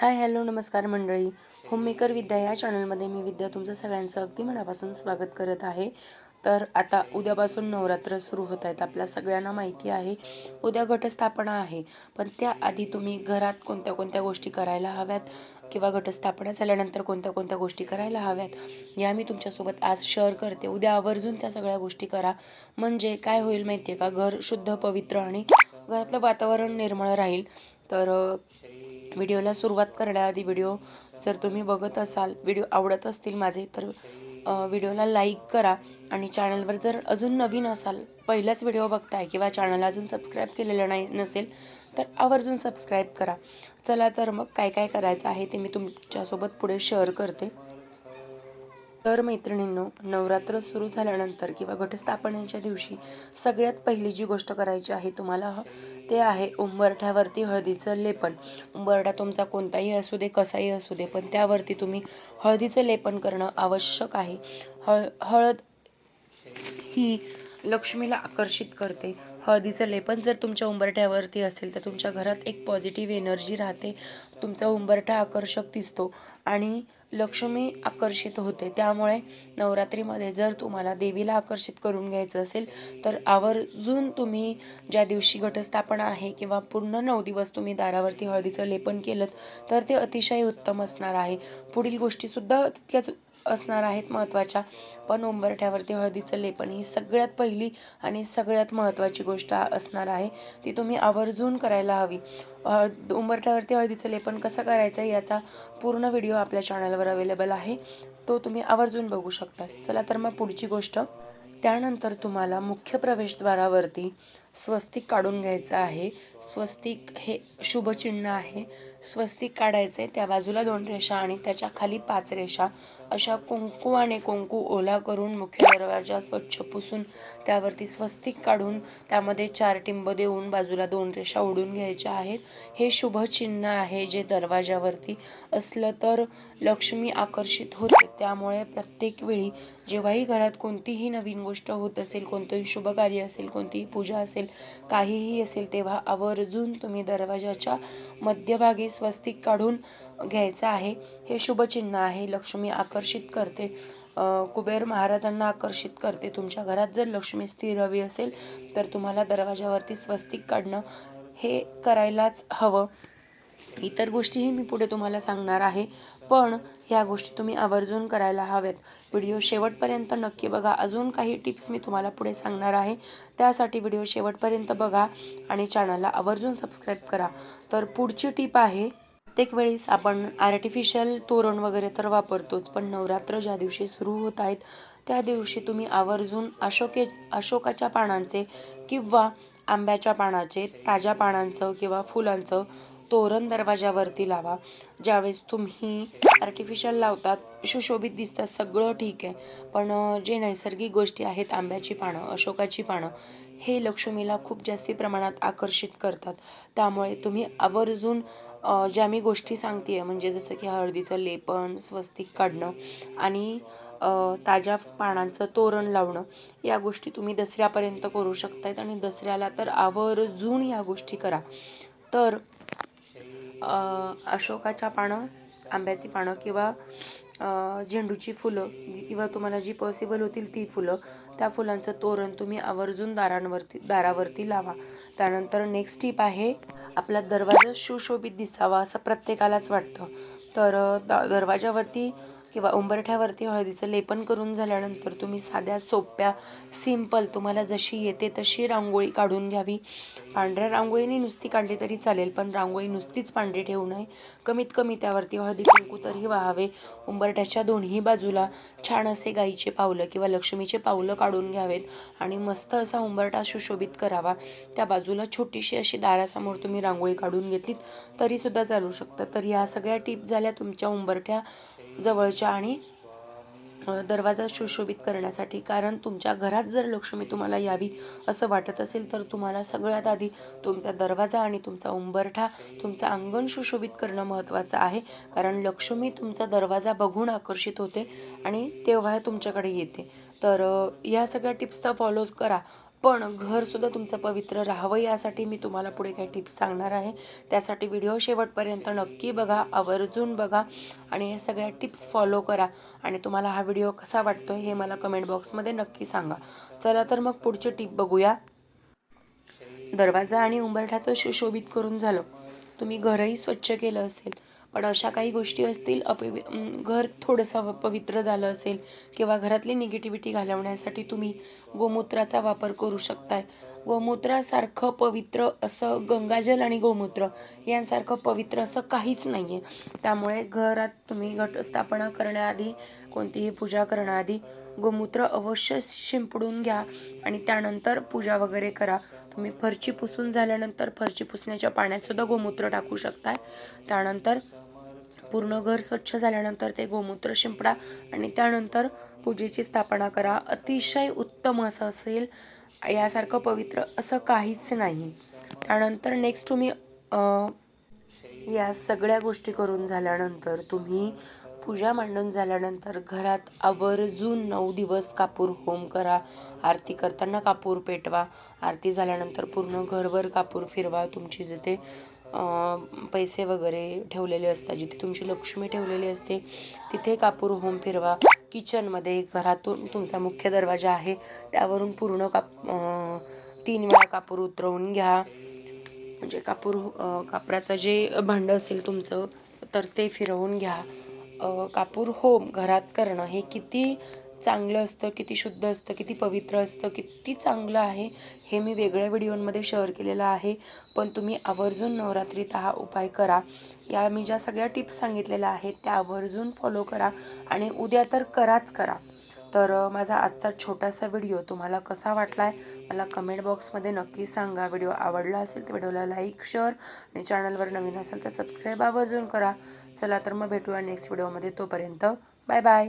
Hi hello नमस्कार मंडळी. Homemaker विद्या या चॅनलमध्ये मी विद्या तुमचं सगळ्यांचं अगदी मनापासून स्वागत करत आहे. तर आता उद्यापासून नवरात्र सुरू होत आहेत. आपल्या सगळ्यांना माहिती आहे उद्या घटस्थापना आहे. पण त्याआधी तुम्ही घरात कोणत्या कोणत्या गोष्टी करायला हव्यात? किंवा घटस्थापना झाल्यानंतर कोणत्या कोणत्या गोष्टी करायला हव्यात? या मी तुमच्यासोबत आज शेअर करते. उद्या आवर्जून त्या सगळ्या गोष्टी करा. म्हणजे काय होईल माहिती आहे का? घर शुद्ध पवित्र आणि घरातलं वातावरण निर्मळ राहील. तर व्हिडिओला सुरुवात करण्याआधी व्हिडिओ जर तुम्ही बघत असाल व्हिडिओ आवडत असतील माझे तर व्हिडिओला लाईक करा आणि चॅनलवर जर अजून नवीन असाल पहिलाच व्हिडिओ बघताय किंवा चॅनल अजून सबस्क्राईब केलेलं नाही नसेल तर आवर्जून सबस्क्राईब करा. चला तर मग काय काय करायचं आहे ते मी तुमच्यासोबत पुढे शेअर करते. तर मैत्रिणींनो नवरात्र सुरू झाल्यानंतर किंवा घटस्थापनेच्या दिवशी सगळ्यात पहिली जी गोष्ट करायची आहे तुम्हाला ह- ते आहे उंबरठ्यावरती हळदीचं लेपन. उंबरठा तुमचा कोणताही असू दे कसाही असू दे पण त्यावरती तुम्ही हळदीचं लेपन करणं आवश्यक आहे. हळ हळद ही लक्ष्मीला आकर्षित करते. हळदीचं लेपन जर तुमच्या उंबरठ्यावरती असेल तर तुमच्या घरात एक पॉझिटिव्ह एनर्जी राहते. तुमचा उंबरठा आकर्षक दिसतो. आणि लक्ष्मी आकर्षित होते. त्यामुळे नवरात्रीमध्ये जर तुम्हाला देवीला आकर्षित करून घ्यायचं असेल तर आवर्जून तुम्ही ज्या दिवशी घटस्थापना आहे किंवा पूर्ण नऊ दिवस तुम्ही दारावरती हळदीचं लेपन केलं तर ते अतिशय उत्तम असणार आहे. पुढील गोष्टीसुद्धा तितक्याच असणार आहेत महत्त्वाच्या. पण उंबरठ्यावरती हळदीचं लेपन ही सगळ्यात पहिली आणि सगळ्यात महत्त्वाची गोष्ट असणार आहे. ती तुम्ही आवर्जून करायला हवी. हळद उंबरठ्यावरती हळदीचं लेपन कसं करायचं याचा पूर्ण व्हिडिओ आपल्या चॅनलवर अवेलेबल आहे. तो तुम्ही आवर्जून बघू शकता. चला तर मग पुढची गोष्ट. त्यानंतर तुम्हाला मुख्य प्रवेशद्वारावरती स्वस्तिक काढून घ्यायचं आहे. स्वस्तिक हे शुभचिन्ह आहे. स्वस्तिक काढायचे त्या बाजूला दोन रेषा आणि त्याच्याखाली पाच रेषा. अशा कुंकू आणि कुंकू ओला करून मुख्य दरवाजा स्वच्छ पुसून त्यावरती स्वस्तिक काढून त्यामध्ये चार टिंब देऊन बाजूला दोन रेषा ओढून घ्यायच्या आहेत. हे शुभचिन्ह आहे जे दरवाजावरती असलं तर लक्ष्मी आकर्षित होते. त्यामुळे प्रत्येक वेळी जेव्हाही घरात कोणतीही नवीन गोष्ट होत असेल कोणतंही शुभ कार्य असेल कोणतीही पूजा असेल काहीही असेल तेव्हा आवर्जून तुम्ही दरवाजाच्या मध्यभागी स्वस्तिक काढून घ्यायचं आहे. हे शुभचिन्ह आहे. लक्ष्मी आकर्षित करते. कुबेर महाराजांना आकर्षित करते. तुमच्या घरात जर लक्ष्मी स्थिर हवी असेल तर तुम्हाला दरवाजावरती स्वस्तिक काढणं हे करायलाच हवं. इतर गोष्टीही मी पुढे तुम्हाला सांगणार आहे. पण ह्या गोष्टी तुम्ही आवर्जून करायला हव्यात व्हिडिओ शेवटपर्यंत नक्की बघा. अजून काही टिप्स मी तुम्हाला पुढे सांगणार आहे. त्यासाठी व्हिडिओ शेवटपर्यंत बघा आणि चॅनलला आवर्जून सबस्क्राईब करा. तर पुढची टीप आहे प्रत्येक वेळेस आपण आर्टिफिशियल तोरण वगैरे तर वापरतोच पण नवरात्र ज्या दिवशी सुरू होत आहेत त्या दिवशी तुम्ही आवर्जून अशोके अशोकाच्या पानांचे किंवा आंब्याच्या पानाचे ताज्या पानांचं किंवा फुलांचं तोरण दरवाजावरती लावा. ज्यावेळेस तुम्ही आर्टिफिशियल लावतात सुशोभित दिसतात सगळं ठीक आहे. पण जे नैसर्गिक गोष्टी आहेत आंब्याची पानं अशोकाची पानं हे लक्ष्मीला खूप जास्ती प्रमाणात आकर्षित करतात. त्यामुळे तुम्ही आवर्जून ज्या मी गोष्टी सांगते म्हणजे जसं की हळदीचं लेपन स्वस्तिक काढणं आणि ताज्या पानांचं तोरण लावणं या गोष्टी तुम्ही दसऱ्यापर्यंत करू शकतायत आणि दसऱ्याला तर आवर्जून या गोष्टी करा. तर अशोकाच्या पानं आंब्याची पानं किंवा झेंडूची फुलं जी किंवा तुम्हाला जी पॉसिबल होतील ती फुलं त्या फुलांचं तोरण तुम्ही आवर्जून दारांवरती दारावरती लावा. त्यानंतर नेक्स्ट टिप आहे आपला दरवाजा सुशोभित दिसावा असं प्रत्येकालाच वाटतं. तर द दरवाजावरती किंवा उंबरठ्यावरती हळदीचं लेपन करून झाल्यानंतर तुम्ही साध्या सोप्या सिंपल तुम्हाला जशी येते तशी रांगोळी काढून घ्यावी. पांढऱ्या रांगोळीने नुसती काढली तरी चालेल पण रांगोळी नुसतीच पांढरी ठेवू नये. कमीत कमी त्यावरती हळदी कुंकू तरी वाहावे. उंबरठ्याच्या दोन्ही बाजूला छान असे गाईचे पावलं किंवा लक्ष्मीचे पावलं काढून घ्यावेत आणि मस्त असा उंबरठा सुशोभित करावा. त्या बाजूला छोटीशी अशी दारासमोर तुम्ही रांगोळी काढून घेतलीत तरीसुद्धा चालू शकतं. तर या सगळ्या टिप झाल्या तुमच्या उंबरठ्या जवळच्या आणि दरवाजा सुशोभित करण्यासाठी. कारण तुमच्या घरात जर लक्ष्मी तुम्हाला यावी असं वाटत असेल तर तुम्हाला सगळ्यात आधी तुमचा दरवाजा आणि तुमचा उंबरठा तुमचं अंगण सुशोभित करणं महत्त्वाचं आहे. कारण लक्ष्मी तुमचा दरवाजा बघून आकर्षित होते आणि तेव्हा तुमच्याकडे येते. तर या सगळ्या टिप्स तर फॉलो करा. पण घरसुद्धा तुमचं पवित्र राहावं यासाठी मी तुम्हाला पुढे काही टिप्स सांगणार आहे. त्यासाठी व्हिडिओ शेवटपर्यंत नक्की बघा आवर्जून बघा आणि या सगळ्या टिप्स फॉलो करा आणि तुम्हाला हा व्हिडिओ कसा वाटतो हे मला कमेंट बॉक्समध्ये नक्की सांगा. चला तर मग पुढची टिप बघूया. दरवाजा आणि उंबरठा तर सुशोभित करून झालं. तुम्ही घरही स्वच्छ केलं असेल. पण अशा काही गोष्टी असतील अपवि घर थोडंसं पवित्र झालं असेल किंवा घरातली निगेटिव्हिटी घालवण्यासाठी तुम्ही गोमूत्राचा वापर करू शकताय. गोमूत्रासारखं पवित्र असं गंगाजल आणि गोमूत्र यांसारखं पवित्र असं काहीच नाही आहे त्यामुळे घरात तुम्ही घटस्थापना करण्याआधी कोणतीही पूजा करण्याआधी गोमूत्र अवश्य शिंपडून घ्या आणि त्यानंतर पूजा वगैरे करा. तुम्ही फरची पुसून झाल्यानंतर फरची पुसण्याच्या पाण्यातसुद्धा गोमूत्र टाकू शकताय. त्यानंतर पूर्ण घर स्वच्छ झाल्यानंतर ते गोमूत्र शिंपडा आणि त्यानंतर पूजेची स्थापना करा. अतिशय उत्तम असं असेल यासारखं पवित्र असं काहीच नाही. त्यानंतर नेक्स्ट तुम्ही या सगळ्या गोष्टी करून झाल्यानंतर तुम्ही पूजा मांडून झाल्यानंतर घरात आवर्जून नऊ दिवस कापूर होम करा. आरती करताना कापूर पेटवा. आरती झाल्यानंतर पूर्ण घरभर कापूर फिरवा. तुमची जिथे पैसे वगैरे ठेवलेले असतात. जिथे तुमची लक्ष्मी ठेवलेली असते तिथे कापूर होम फिरवा. किचनमध्ये घरातून तुमचा मुख्य दरवाजा आहे. त्यावरून पूर्ण काप तीन वेळा कापूर उतरवून घ्या. म्हणजे कापूर अ, कापराचं जे भांडं असेल तुमचं तर ते फिरवून घ्या. कापूर होम घरात करणं हे किती चांगलं असतं किती शुद्ध असतं किती पवित्र असतं किती चांगलं आहे हे मी वेगळ्या व्हिडिओमध्ये शेअर केलेलं आहे. पण तुम्ही आवर्जून नवरात्रीत हा उपाय करा. या मी ज्या सगळ्या टिप्स सांगितलेल्या आहेत त्या आवर्जून फॉलो करा आणि उद्या तर कराच करा. तर माझा आजचा छोटासा व्हिडिओ तुम्हाला कसा वाटला आहे मला कमेंट बॉक्समध्ये नक्की सांगा. व्हिडिओ आवडला असेल तर व्हिडिओला लाईक शेअर आणि चॅनलवर नवीन असेल तर सबस्क्राईब आवर्जून करा. चला तर मग भेटूया नेक्स्ट व्हिडिओमध्ये तोपर्यंत बाय बाय